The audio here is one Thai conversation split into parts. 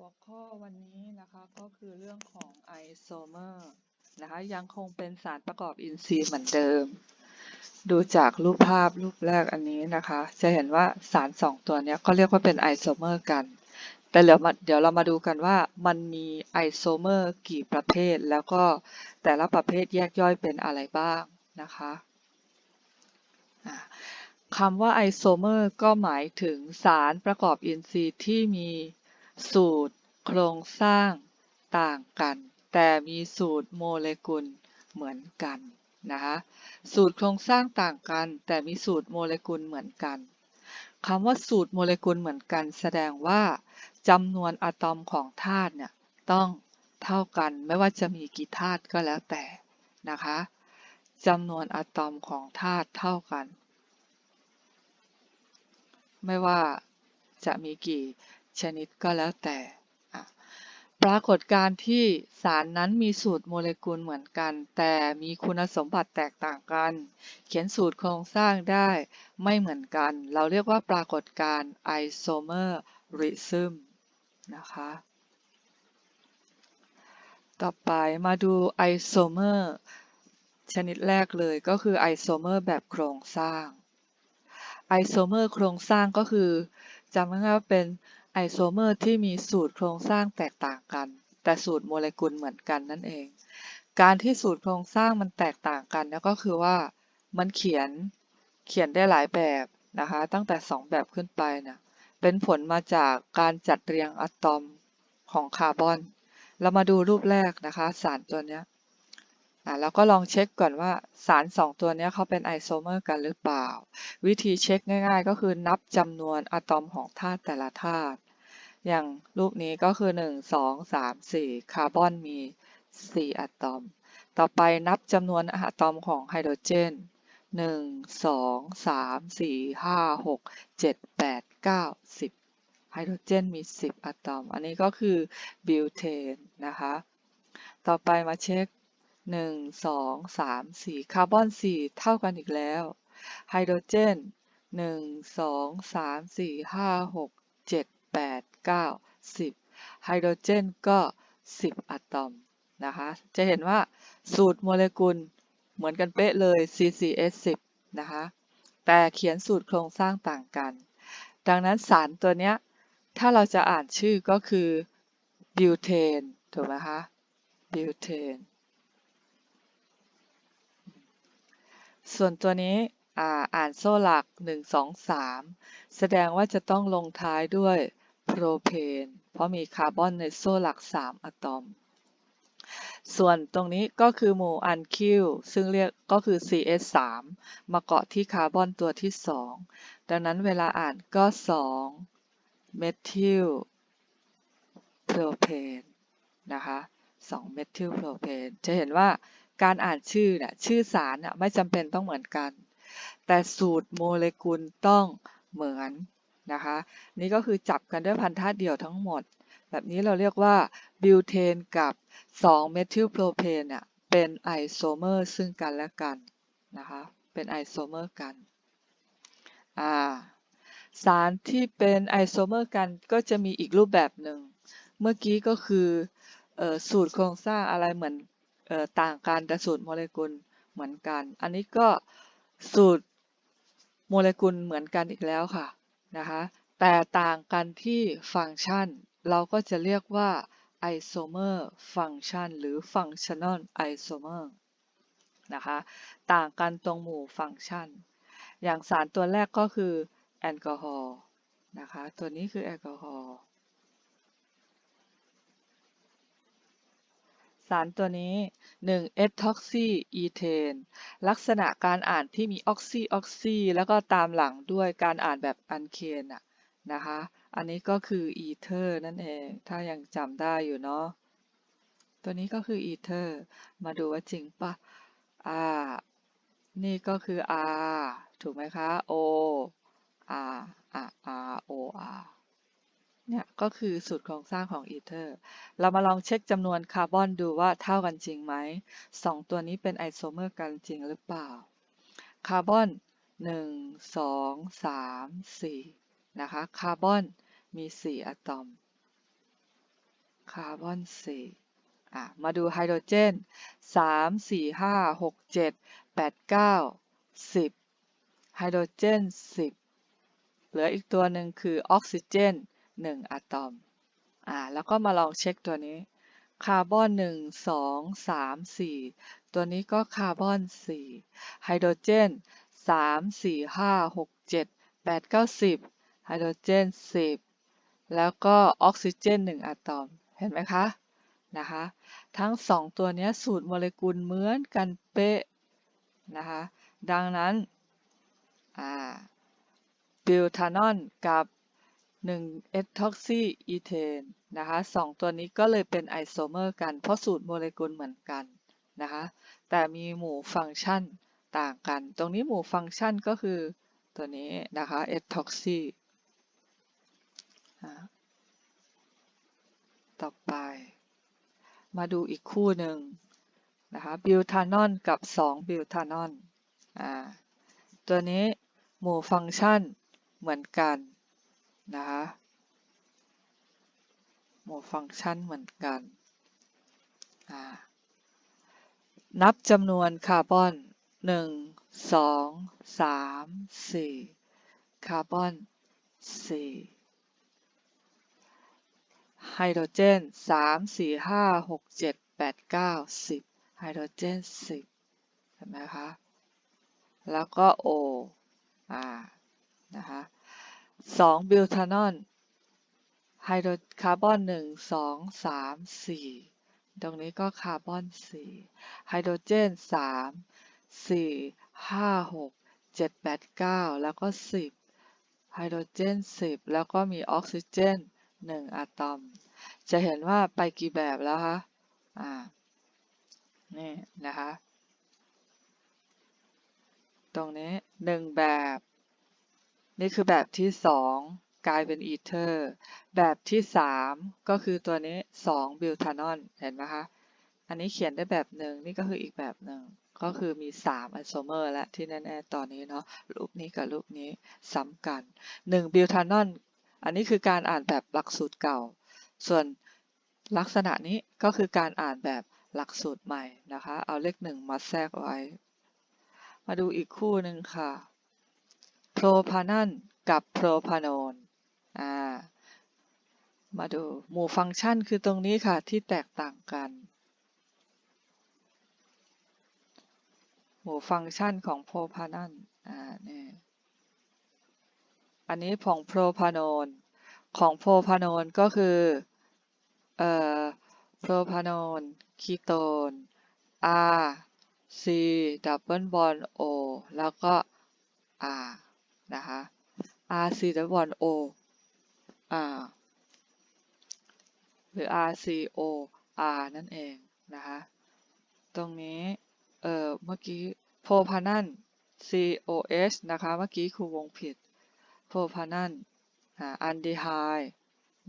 หัวข้อวันนี้นะคะก็คือเรื่องของไอโซเมอร์นะคะยังคงเป็นสารประกอบอินทรีย์เหมือนเดิม ดูจากรูปภาพรูปแรกอันนี้นะคะ จะเห็นว่าสารสองตัวนี้ก็เรียกว่าเป็นไอโซเมอร์กัน แต่เดี๋ยวมาเดี๋ยวเรามาดูกันว่ามันมีไอโซเมอร์กี่ประเภท แล้วก็แต่ละประเภทแยกย่อยเป็นอะไรบ้างนะคะคำว่าไอโซเมอร์ก็หมายถึงสารประกอบอินทรีย์ที่มี สูตรโครงสร้างต่างกัน แต่มีสูตรโมเลกุลเหมือนกันนะคะสูตรโครงสร้างต่างกัน แต่มีสูตรโมเลกุลเหมือนกันคำว่าสูตรโมเลกุลเหมือนกัน แสดงว่าจำนวนอะตอมของธาตุเนี่ยต้องเท่ากันไม่ว่าจะมีกี่ธาตุก็แล้วแต่นะคะจำนวนอะตอมของธาตุเท่ากัน ไม่ว่าจะมีกี่ ชนิดก็แล้วแต่ ปรากฏการที่สารนั้นมีสูตรโมเลกุลเหมือนกัน แต่มีคุณสมบัติแตกต่างกัน เขียนสูตรโครงสร้างได้ไม่เหมือนกัน เราเรียกว่าปรากฏการณ์ไอโซเมอร์ริซึมนะคะต่อไปมาดูไอโซเมอร์ชนิดแรกเลยก็คือไอโซเมอร์แบบโครงสร้าง ไอโซเมอร์โครงสร้างก็คือจำง่ายๆว่าเป็น ไอโซเมอร์ที่มีสูตรโครงสร้างแตกต่างกัน แต่สูตรโมเลกุลเหมือนกันนั่นเอง การที่สูตรโครงสร้างมันแตกต่างกันแล้วก็คือว่ามันเขียนเขียนได้หลายแบบนะคะ ตั้งแต่ 2 แบบขึ้นไปนะเป็นผลมาจากการจัดเรียงอะตอมของคาร์บอน เรามาดูรูปแรกนะคะ สารตัวนี้อ่าแล้วก็ลองเช็คก่อนว่าสาร 2 ตัวนี้เขาเป็นไอโซเมอร์กันหรือเปล่า วิธีเช็คง่าย ๆ ก็คือนับจำนวนอะตอมของธาตุแต่ละธาตุ อย่างรูปนี้ก็คือ 1 2 3 4 คาร์บอนมี 4 อะตอม ต่อไปนับจำนวนอะตอมของไฮโดรเจน 1 2 3 4 5 6 7 8 9 10 ไฮโดรเจนมี 10 อะตอม อันนี้ก็คือบิวเทนนะคะ ต่อไปมาเช็ค 1 2 3 4 คาร์บอน 4 เท่ากันอีกแล้ว ไฮโดรเจน 1 2 3 4 5 6 7 8 9 10ไฮโดรเจนก็10อะตอมนะคะ จะเห็นว่าสูตรโมเลกุลเหมือนกันเป๊ะเลย CCS10 นะคะ แต่เขียนสูตรโครงสร้างต่างกัน ดังนั้นสารตัวเนี้ย ถ้าเราจะอ่านชื่อก็คือบิวเทนถูกไหมคะบิวเทนส่วนตัวนี้อ่านโซ่หลัก 1 2 3 แสดงว่าจะต้องลงท้ายด้วย โพรเพน เพราะมีคาร์บอนในโซ่หลัก 3 อะตอม ส่วนตรงนี้ก็คือหมู่อันคิวซึ่งเรียกก็คือ CS3 มาเกาะที่คาร์บอนตัวที่ 2 ดังนั้นเวลาอ่านก็ 2 เมทิลโพรเพนนะคะ2เมทิลโพรเพนจะเห็นว่าการอ่านชื่อเนี่ยชื่อสารน่ะไม่จำเป็นต้องเหมือนกัน แต่สูตรโมเลกุลต้องเหมือน นะคะ นี่ก็คือจับกันด้วยพันธะเดี่ยวทั้งหมด แบบนี้เราเรียกว่าบิวเทนกับ2เมทิลโพรเพนเนี่ยเป็นไอโซเมอร์ซึ่งกันและกันนะคะ เป็นไอโซเมอร์กันอ่าสารที่เป็นไอโซเมอร์กันก็จะมีอีกรูปแบบหนึ่ง เมื่อกี้ก็คืออสูตรโครงสร้างอะไรเหมือนต่างกันแต่สูตรโมเลกุลเหมือนกัน อันนี้ก็สูตรโมเลกุลเหมือนกันอีกแล้วค่ะ นะคะแต่ต่างกันที่ฟังก์ชัน เราก็จะเรียกว่าไอโซเมอร์ฟังก์ชันหรือฟังชั่นอลไอโซเมอร์นะคะต่างกันตรงหมู่ฟังก์ชัน อย่างสารตัวแรกก็คือแอลกอฮอล์นะคะตัวนี้คือแอลกอฮอล์ สารตัวนี้ 1. เอท็อกซีอีเทนลักษณะการอ่านที่มีออกซีออกซีแล้วก็ตามหลังด้วยการอ่านแบบอันเคนะนะคะ อันนี้ก็คืออีเทอร์นั่นเอง ถ้ายังจำได้อยู่เนาะ ตัวนี้ก็คืออีเทอร์ มาดูว่าจริงปะอ่า นี่ก็คือ R ถูกไหมคะ O R R R O R เนี่ยก็คือสูตรโครงสร้างของอีเทอร์ เรามาลองเช็คจำนวนคาร์บอนดูว่าเท่ากันจริงไหม2ตัวนี้เป็นไอโซเมอร์กันจริงหรือเปล่า คาร์บอน 1 2 3 4 นะคะ คาร์บอนมี 4 อะตอม คาร์บอนสี่อะ มาดูไฮโดรเจนสามสี่ห้าหกเจ็ดแปดเก้าสิบไฮโดรเจนสิบเหลืออีกตัวหนึ่งคือออกซิเจน หนึ่งอะตอม อ่า แล้วก็มาลองเช็คตัวนี้ คาร์บอนหนึ่งสองสามสี่ตัวนี้ก็คาร์บอนสี่ไฮโดรเจนสามสี่ห้าหกเจ็ดแปดเก้าสิบไฮโดรเจนสิบแล้วก็ออกซิเจนหนึ่งอะตอม เห็นไหมคะ นะคะ ทั้งสองตัวนี้สูตรโมเลกุลเหมือนกันเป๊ะ นะคะ ดังนั้นบิวทานอนกับ 1เอทอกซีอีเทนนะคะสองตัวนี้ก็เลยเป็นไอโซเมอร์กัน เพราะสูตรโมเลกุลเหมือนกันนะคะแต่มีหมู่ฟังก์ชันต่างกัน ตรงนี้หมู่ฟังก์ชันก็คือตัวนี้นะคะเอทอกซีต่อไป มาดูอีกคู่หนึ่งนะคะบิวทานอนกับ 2 บิวทานอนตัวนี้หมู่ฟังก์ชันเหมือนกัน นะคะหมู่ฟังก์ชันเหมือนกันนับจำนวนคาร์บอน 1 2 3 4 คาร์บอน 4 ไฮโดรเจน 3 4 5 6 7 8 9 10 ไฮโดรเจน 10 เห็นไหมคะ แล้วก็ O อ่านะคะ 2บิวทานอนไฮโดรคาร์บอน1 2 3 4ตรงนี้ก็คาร์บอน4ไฮโดรเจน3 4 5 6 7 8 9แล้วก็10ไฮโดรเจน10แล้วก็มีออกซิเจน1อะตอม จะเห็นว่าไปกี่แบบแล้วคะอ่านี่นะคะ ตรงนี้1แบบ นี่คือแบบที่ 2 กลายเป็นอีเทอร์แบบที่ 3 ก็คือตัวนี้2บิวทานอนเห็นไหมคะอันนี้เขียนได้แบบหนึ่งนี่ก็คืออีกแบบหนึ่งก็คือมี 3 ไอโซเมอร์และที่แน่ๆตอนนี้เนาะรูปนี้กับรูปนี้ซ้ำกัน 1 บิวทานอนอันนี้คือการอ่านแบบหลักสูตรเก่า ส่วนลักษณะนี้ก็คือการอ่านแบบหลักสูตรใหม่นะคะ เอาเลขหนึ่งมาแทรกไว้ มาดูอีกคู่หนึ่งค่ะ โพรพานันกับโพรพานนอ่ามาดูหมู่ฟังก์ชันคือตรงนี้ค่ะที่แตกต่างกัน หมู่ฟังก์ชันของโพรพานันอ่านี่อันนี้ของโพรพานนของโพรพานนก็คือเอ่อโพรพานนคีโตน R C ดับเบิลบอล O แล้วก็ R นะคะ R C ดับเบิลบอล O หรือ R C O R นั่นเองนะคะ ตรงนี้ เอ่อ เมื่อกี้โพพานัน C O S นะคะ เมื่อกี้ครูวงผิดโพพานันอันดีไฮ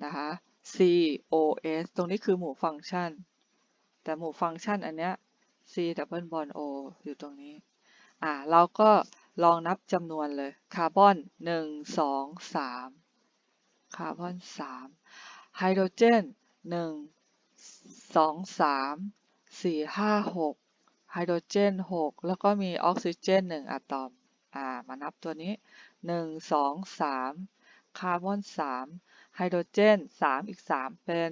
นะคะ COS ตรงนี้คือหมู่ฟังก์ชัน แต่หมู่ฟังก์ชันอันเนี้ย C double bond O อยู่ตรงนี้ อ่า เราก็ ลองนับจำนวนเลย คาร์บอน 1 2 3 คาร์บอน 3 ไฮโดรเจน 1 2 3 4 5 6 ไฮโดรเจน 6 แล้วก็มีออกซิเจน 1 อะตอม อ่า มานับตัวนี้ 1 2 3 คาร์บอน 3 ไฮโดรเจน 3 อีก 3 เป็น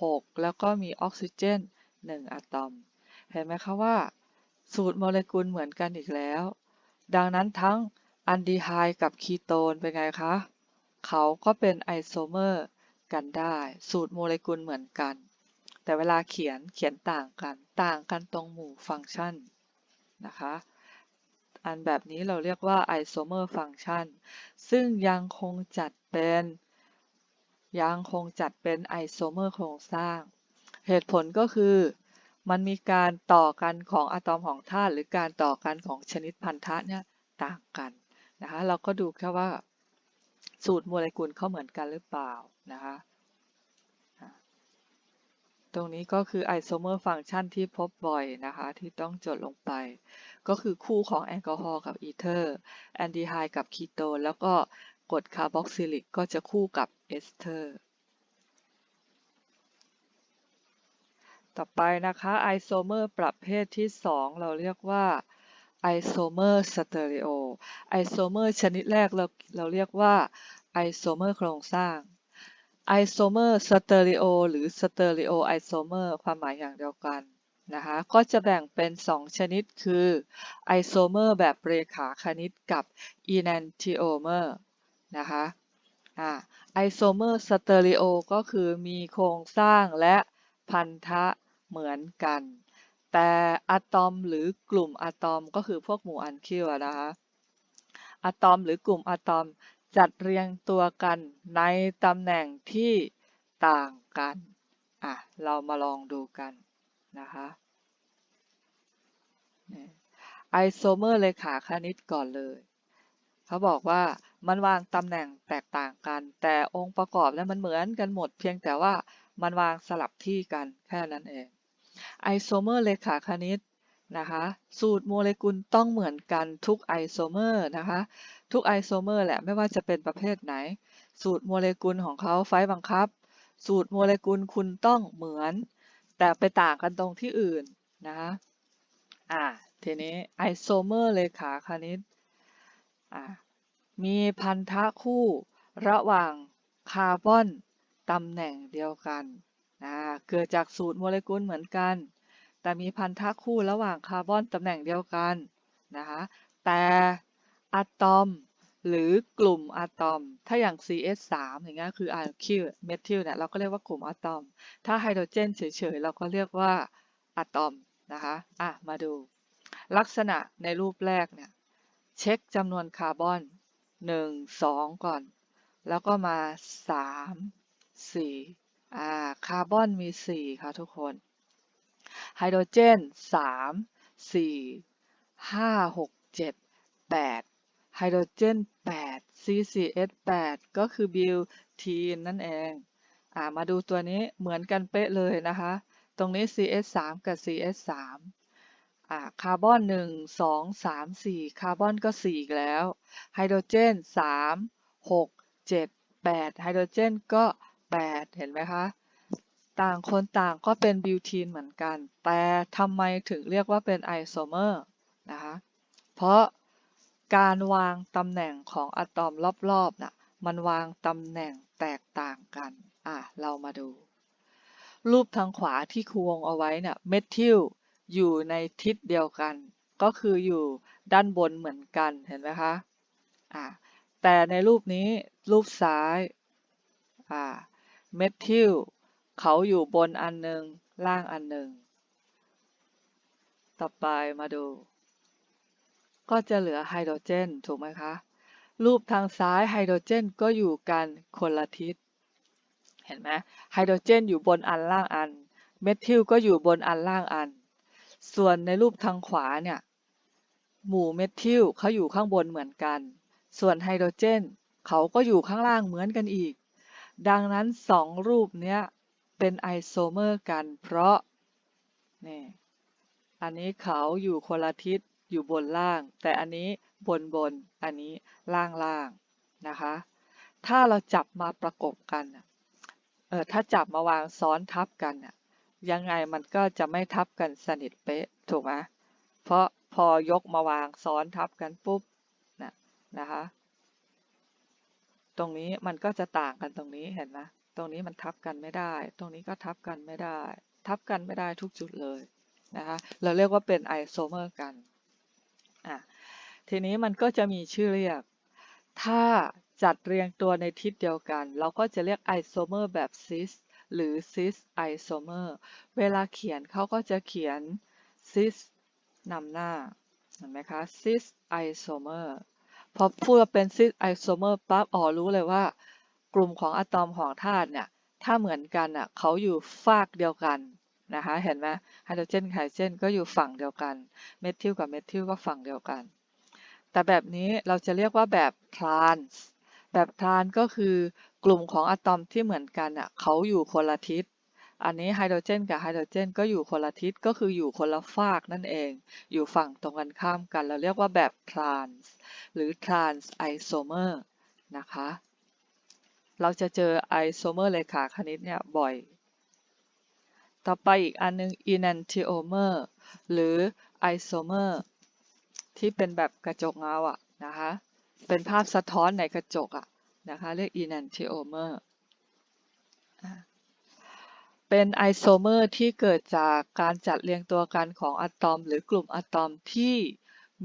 6 แล้วก็มีออกซิเจน 1 อะตอม เห็นไหมคะว่า สูตรโมเลกุลเหมือนกันอีกแล้ว ดังนั้นทั้งอันดีไฮกับคีโตนเป็นไงคะ เขาก็เป็นไอโซเมอร์กันได้ สูตรโมเลกุลเหมือนกัน แต่เวลาเขียนเขียนต่างกัน ต่างกันตรงหมู่ฟังก์ชันนะคะ อันแบบนี้เราเรียกว่า isomer function ซึ่งยังคงจัดเป็นยังคงจัดเป็น isomer โครงสร้าง เหตุผลก็คือ มันมีการต่อกันของอะตอมของธาตุหรือการต่อกันของชนิดพันธะเนี่ยต่างกันนะคะเราก็ดูแค่ว่าสูตรโมเลกุลเขาเหมือนกันหรือเปล่านะคะตรงนี้ก็คือไอโซเมอร์ฟังก์ชันที่พบบ่อยนะคะที่ต้องจดลงไป ก็คือคู่ของแอลกอฮอล์กับอีเทอร์แอนดีไฮกับคีโตนแล้วก็กรดคาร์บอกซิลิกก็จะคู่กับเอสเทอร์ ต่อไปนะคะไอโซเมอร์ประเภทที่ 2 เราเรียกว่าไอโซเมอร์สเตอริโอไอโซเมอร์ชนิดแรกเราเราเรียกว่าไอโซเมอร์โครงสร้างไอโซเมอร์สเตอริโอหรือสเตอริโอไอโซเมอร์ความหมายอย่างเดียวกันนะคะก็จะแบ่งเป็น 2 ชนิดคือไอโซเมอร์แบบเรขาคณิตกับอีแนนติโอเมอร์นะคะไอโซเมอร์สเตอริโอก็คือมีโครงสร้างและพันธะ เหมือนกัน แต่อะตอมหรือกลุ่มอะตอมก็คือพวกหมู่อันคิวนะคะอะตอมหรือกลุ่มอะตอมจัดเรียงตัวกันในตำแหน่งที่ต่างกันอะเรามาลองดูกันนะคะไอโซเมอร์เลขาคณิตก่อนเลย เขาบอกว่ามันวางตำแหน่งแตกต่างกัน แต่องค์ประกอบแล้วมันเหมือนกันหมด เพียงแต่ว่ามันวางสลับที่กันแค่นั้นเอง ไอโซเมอร์เลขาคณิตนะคะสูตรโมเลกุลต้องเหมือนกันทุกไอโซเมอร์นะคะทุกไอโซเมอร์แหละไม่ว่าจะเป็นประเภทไหน สูตรโมเลกุลของเขาไฟบังคับ สูตรโมเลกุลคุณต้องเหมือน แต่ไปต่างกันตรงที่อื่นนะคะอ่าทีนี้ไอโซเมอร์เลขาคณิตอ่ามีพันธะคู่ระหว่างคาร์บอนตำแหน่งเดียวกัน นะเกิดจากสูตรโมเลกุลเหมือนกัน แต่มีพันธะคู่ระหว่างคาร์บอนตำแหน่งเดียวกันนะคะแต่อะตอมหรือกลุ่มอะตอม ถ้าอย่าง CS3 อย่างเงี้ยคืออะคิวเมทิลเนี่ยเราก็เรียกว่ากลุ่มอะตอม ถ้าไฮโดรเจนเฉยๆ เราก็เรียกว่าอะตอมนะคะอะมาดู ลักษณะในรูปแรกเนี่ยเช็คจำนวนคาร์บอน 1 2 ก่อน แล้วก็มา 3 4 อ่าคาร์บอนมี 4 ค่ะทุกคน ไฮโดรเจน 3 4 5 6 7 8 ไฮโดรเจน 8 CCS 8 ก็คือบิวทีนนั่นเองอ่ามาดูตัวนี้เหมือนกันเป๊ะเลยนะคะ ตรงนี้ CS 3กับ CS 3อ่าคาร์บอน 1 2 3 4 คาร์บอนก็ 4 อีกแล้ว ไฮโดรเจน 3 6 7 8 ไฮโดรเจนก็ 8 เห็นไหมคะ ต่างคนต่างก็เป็นบิวทีนเหมือนกัน แต่ทำไมถึงเรียกว่าเป็นไอโซเมอร์นะคะ เพราะการวางตำแหน่งของอะตอมรอบๆน่ะมันวางตำแหน่งแตกต่างกัน อะ เรามาดู รูปทางขวาที่คูวงเอาไว้เนี่ยเมทิลอยู่ในทิศเดียวกัน ก็คืออยู่ด้านบนเหมือนกันเห็นไหมคะ อะแต่ในรูปนี้รูปซ้าย อ่า เมทิลเขาอยู่บนอันหนึ่งล่างอันหนึ่ง ต่อไปมาดู ก็จะเหลือไฮโดรเจน ถูกไหมคะ รูปทางซ้ายไฮโดรเจนก็อยู่กันคนละทิศ เห็นไหมไฮโดรเจนอยู่บนอันล่างอัน เมทิลก็อยู่บนอันล่างอัน ส่วนในรูปทางขวาเนี่ย หมู่เมทิลเขาอยู่ข้างบนเหมือนกัน ส่วนไฮโดรเจน เขาก็อยู่ข้างล่างเหมือนกันอีก ดังนั้นสองรูปเนี้ยเป็นไอโซเมอร์กันเพราะนี่อันนี้เขาอยู่คนละทิศอยู่บนล่าง แต่อันนี้บนบนอันนี้ล่างล่างนะคะ ถ้าเราจับมาประกบกันเออถ้าจับมาวางซ้อนทับกันยังไงมันก็จะไม่ทับกันสนิทเป๊ะถูกไหมเพราะพอยกมาวางซ้อนทับกันปุ๊บนะนะคะ รงนี้มันก็จะต่างกันตรงนี้เห็นไหมตรงนี้มันทับกันไม่ได้ ตรงนี้ก็ทับกันไม่ได้ ทับกันไม่ได้ทุกจุดเลยนะคะ เราเรียกว่าเป็นไอโซเมอร์กันอะทีนี้มันก็จะมีชื่อเรียก ถ้าจัดเรียงตัวในทิศเดียวกัน เราก็จะเรียกไอโซเมอร์แบบซิสหรือซิสไอโซเมอร์เวลาเขียนเขาก็จะเขียนซิสนำหน้าเห็นไหมคะซิสไอโซเมอร์ พอพูดว่าเป็นซิสไอโซเมอร์ปั๊บอ๋อรู้เลยว่า กลุ่มของอะตอมของธาตุเนี่ย ถ้าเหมือนกันอะเขาอยู่ฝากเดียวกันนะคะเห็นไหมไฮโดรเจนไฮโดรเจนก็อยู่ฝั่งเดียวกัน เมทิลกับเมทิลก็ฝั่งเดียวกัน แต่แบบนี้เราจะเรียกว่าแบบทรานส์แบบทรานก็คือกลุ่มของอะตอมที่เหมือนกันอะเขาอยู่คนละทิศ อันนี้ไฮโดรเจนกับไฮโดรเจนก็อยู่คนละทิศก็คืออยู่คนละฝากนั่นเอง อยู่ฝั่งตรงกันข้ามกัน เราเรียกว่าแบบทรานส์หรือทรานส์ไอโซเมอร์นะคะ เราจะเจอไอโซเมอร์เลขาคณิตเนี่ยบ่อย ต่อไปอีกอันนึง enantiomer หรือ isomer ที่เป็นแบบกระจกเงาอะนะคะ เป็นภาพสะท้อนในกระจกอะนะคะ เรียก enantiomer อะ เป็นไอโซเมอร์ที่เกิดจากการจัดเรียงตัวกันของอะตอม หรือกลุ่มอะตอมที่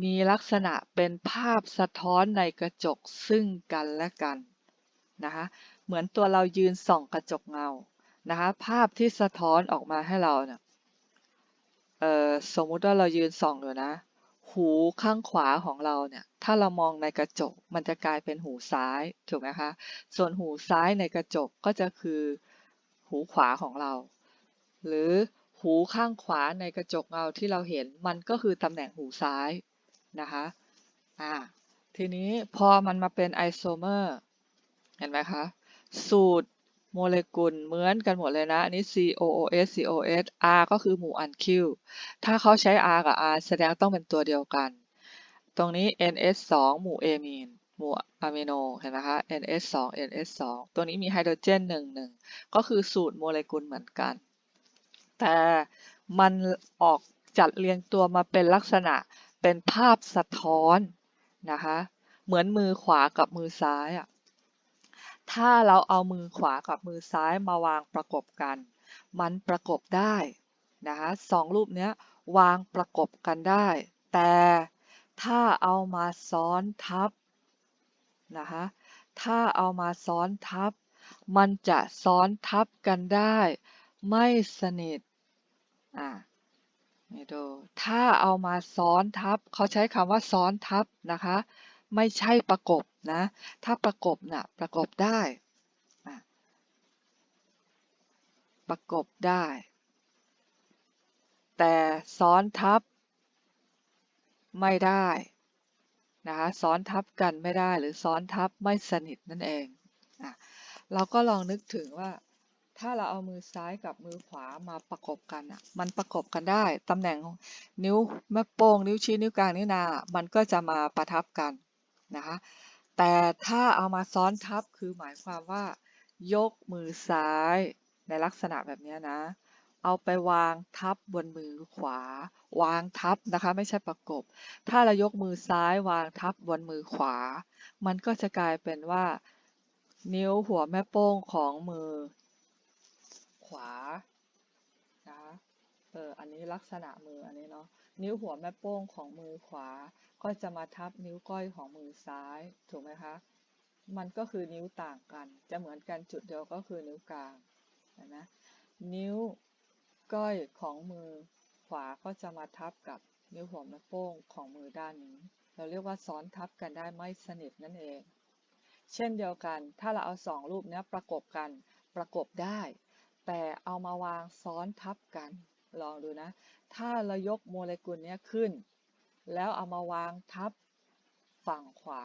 มีลักษณะเป็นภาพสะท้อนในกระจกซึ่งกันและกันนะคะเหมือนตัวเรายืนส่องกระจกเงานะคะภาพที่สะท้อนออกมาให้เราเนี่ยสมมุติว่าเรายืนส่องอยู่นะ หูข้างขวาของเราเนี่ยถ้าเรามองในกระจกมันจะกลายเป็นหูซ้ายถูกไหมคะส่วนหูซ้ายในกระจกก็จะคือ หูขวาของเรา หรือหูข้างขวาในกระจกเงาที่เราเห็นมันก็คือตำแหน่งหูซ้ายนะคะอ่าทีนี้พอมันมาเป็นไอโซเมอร์เห็นไหมคะ สูตรโมเลกุลเหมือนกันหมดเลยนะอันนี้ COOS COS R ก็คือหมู่อันคิวถ้าเขาใช้ R กับ R แสดงต้องเป็นตัวเดียวกัน ตรงนี้ NS 2 หมู่เอมีน หมู่อะมิโนเห็นไหมคะ NS 2 NS 2ตัวนี้มีไฮโดรเจน1 1ก็คือสูตรโมเลกุลเหมือนกัน แต่มันออกจัดเรียงตัวมาเป็นลักษณะเป็นภาพสะท้อนนะคะ เหมือนมือขวากับมือซ้ายอะถ้าเราเอามือขวากับมือซ้ายมาวางประกบกัน มันประกบได้นะคะสองรูปเนี้ยวางประกบกันได้ แต่ถ้าเอามาซ้อนทับ นะคะ ถ้าเอามาซ้อนทับ มันจะซ้อนทับกันได้ ไม่สนิท อะนี่ดู ถ้าเอามาซ้อนทับ เขาใช้คำว่าซ้อนทับนะคะ ไม่ใช่ประกบนะ ถ้าประกบนะ่ะประกบได้ ประกบได้ แต่ซ้อนทับไม่ได้ นะคะซ้อนทับกันไม่ได้หรือซ้อนทับไม่สนิทนั่นเองอะเราก็ลองนึกถึงว่า ถ้าเราเอามือซ้ายกับมือขวามาประกบกันอะมันประกบกันได้ตำแหน่งนิ้วแม่โป้งนิ้วชี้นิ้วกลางนิ้วนามันก็จะมาประทับกันนะคะแต่ถ้าเอามาซ้อนทับคือหมายความว่า ยกมือซ้ายในลักษณะแบบนี้นะ เอาไปวางทับบนมือขวา วางทับนะคะ ไม่ใช่ประกบ ถ้าเรายกมือซ้ายวางทับบนมือขวา มันก็จะกลายเป็นว่า นิ้วหัวแม่โป้งของมือ ขวานะเอออันนี้ลักษณะมืออันนี้เนาะนิ้วหัวแม่โป้งของมือขวา ก็จะมาทับนิ้วก้อยของมือซ้ายถูกไหมคะมันก็คือนิ้วต่างกัน จะเหมือนกันจุดเดียวก็คือนิ้วกลางนะนิ้ว ก้อยของมือขวาก็จะมาทับกับนิ้วหัวแม่โป้งของมือด้านนี้ เราเรียกว่าซ้อนทับกันได้ไม่สนิทนั่นเอง เช่นเดียวกัน ถ้าเราเอาสองรูปนี้ประกบกัน ประกบได้ แต่เอามาวางซ้อนทับกัน ลองดูนะ ถ้าเรายกโมเลกุลนี้ขึ้น แล้วเอามาวางทับฝั่งขวา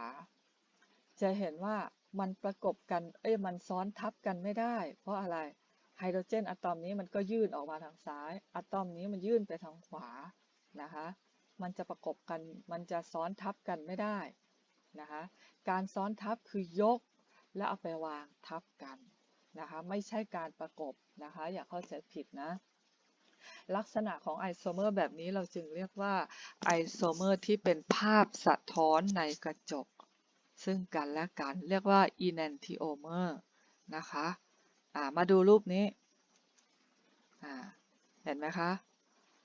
จะเห็นว่ามันประกบกัน เอ้ย มันซ้อนทับกันไม่ได้ เพราะอะไรไฮโดรเจนอะตอมนี้มันก็ยื่นออกมาทางซ้าย อะตอมนี้มันยื่นไปทางขวานะคะ มันจะประกบกัน มันจะซ้อนทับกันไม่ได้นะคะ การซ้อนทับคือยกแล้วเอาไปวางทับกันนะคะ ไม่ใช่การประกบนะคะ อย่าเข้าใจผิดนะ ลักษณะของไอโซเมอร์แบบนี้เราจึงเรียกว่าไอโซเมอร์ที่เป็นภาพสะท้อนในกระจก ซึ่งกันและกันเรียกว่า enantiomer นะคะ มาดูรูปนี้เห็นไหมคะ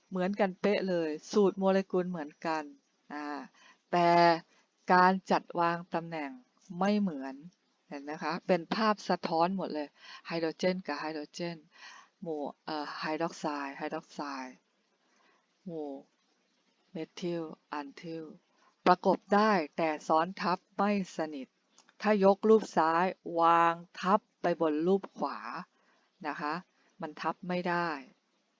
เหมือนกันเป๊ะเลย สูตรโมเลกุลเหมือนกันแต่การจัดวางตำแหน่งไม่เหมือนเห็นไหมคะ เป็นภาพสะท้อนหมดเลยไฮโดรเจนกับไฮโดรเจน หมู่ไฮดรอกไซด์ไฮดรอกไซด์หมู่เมทิลอันทิลประกบได้แต่ซ้อนทับไม่สนิท ถ้ายกรูปซ้ายวางทับ ไปบนรูปขวานะคะ มันทับไม่ได้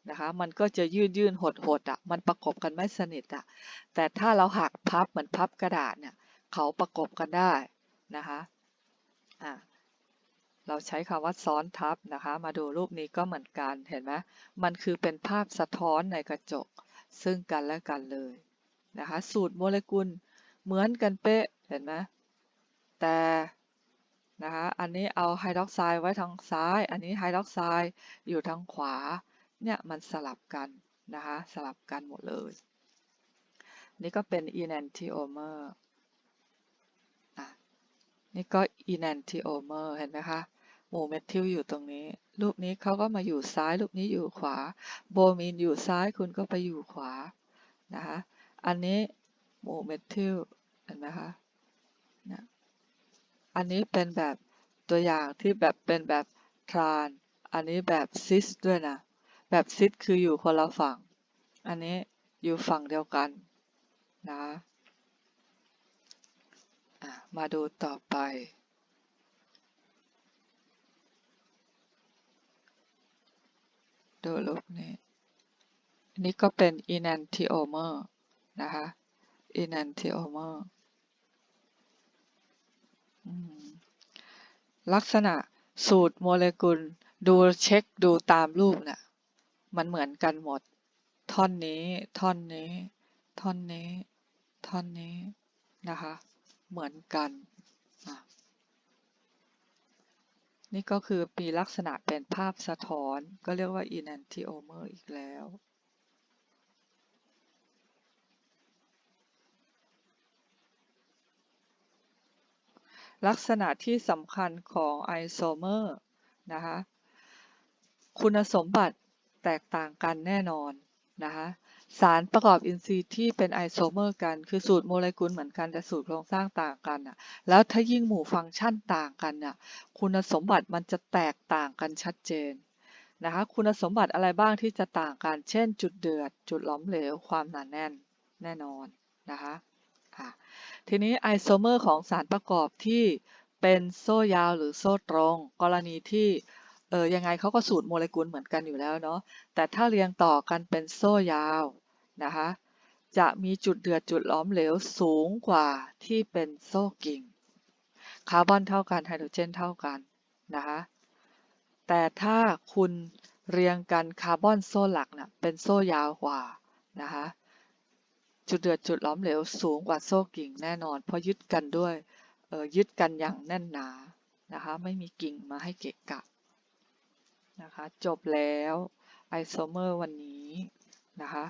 นะคะ มันก็จะยืดยื่นหดหดอะ มันประกบกันไม่สนิทอะ แต่ถ้าเราหักพับเหมือนพับกระดาษเนี่ย เขาประกบกันได้นะคะอ่าเราใช้คำว่าซ้อนทับนะคะ มาดูรูปนี้ก็เหมือนกัน เห็นไหมมันคือเป็นภาพสะท้อนในกระจก ซึ่งกันและกันเลยนะคะ สูตรโมเลกุลเหมือนกันเป๊ะ เห็นไหมแต่ นะคะ อันนี้เอาไฮดรอกไซด์ไว้ทางซ้าย อันนี้ไฮดรอกไซด์อยู่ทางขวา เนี่ยมันสลับกันนะคะ สลับกันหมดเลย นี่ก็เป็น enantiomer อะนี่ก็ enantiomer เห็นไหมคะหมู่เมทิลอยู่ตรงนี้ รูปนี้เขาก็มาอยู่ซ้าย รูปนี้อยู่ขวา โบมีนอยู่ซ้ายคุณก็ไปอยู่ขวา นะคะ อันนี้หมู่เมทิลเห็นไหมคะนะ อันนี้เป็นแบบตัวอย่างที่แบบเป็นแบบทราน อันนี้แบบซิสด้วยนะ แบบซิสคืออยู่คนละฝั่ง อันนี้อยู่ฝั่งเดียวกันนะะมาดูต่อไป ดูรูปนี้ อันนี้ก็เป็น enantiomer นะคะ enantiomer อืม ลักษณะสูตรโมเลกุล ดูเช็คดูตามรูปเนี่ยมันเหมือนกันหมด ท่อนนี้ ท่อนนี้ ท่อนนี้ ท่อนนี้นะคะ เหมือนกัน นี่ก็คือมีลักษณะเป็นภาพสะท้อน ก็เรียกว่า enantiomer อีกแล้ว ลักษณะที่สำคัญของไอโซเมอร์นะคะคุณสมบัติแตกต่างกันแน่นอนนะคะสารประกอบอินทรีย์ที่เป็นไอโซเมอร์กัน คือสูตรโมเลกุลเหมือนกันแต่สูตรโครงสร้างต่างกันอะแล้วถ้ายิ่งหมู่ฟังก์ชันต่างกันน่ะคุณสมบัติมันจะแตกต่างกันชัดเจนนะคะคุณสมบัติอะไรบ้างที่จะต่างกัน เช่น จุดเดือด จุดหลอมเหลว ความหนาแน่นแน่นอนนะคะ อะ ทีนี้ไอโซเมอร์ของสารประกอบที่เป็นโซ่ยาวหรือโซ่ตรง กรณีที่เออยังไงเขาก็สูตรโมเลกุลเหมือนกันอยู่แล้วเนาะแต่ถ้าเรียงต่อกันเป็นโซ่ยาวนะคะจะมีจุดเดือดจุดหลอมเหลวสูงกว่าที่เป็นโซ่กิ่งคาร์บอนเท่ากันไฮโดรเจนเท่ากันนะคะแต่ถ้าคุณเรียงกันคาร์บอนโซ่หลักนะ่ะเป็นโซ่ยาวกว่านะคะ จุดเดือดจุดล้อมเหลวสูงกว่าโซ่กิ่งแน่นอน เพราะยึดกันด้วยยึดกันอย่างแน่นหนานะคะไม่มีกิ่งมาให้เกะกะนะคะจบแล้วไอโซเมอร์วันนี้นะคะ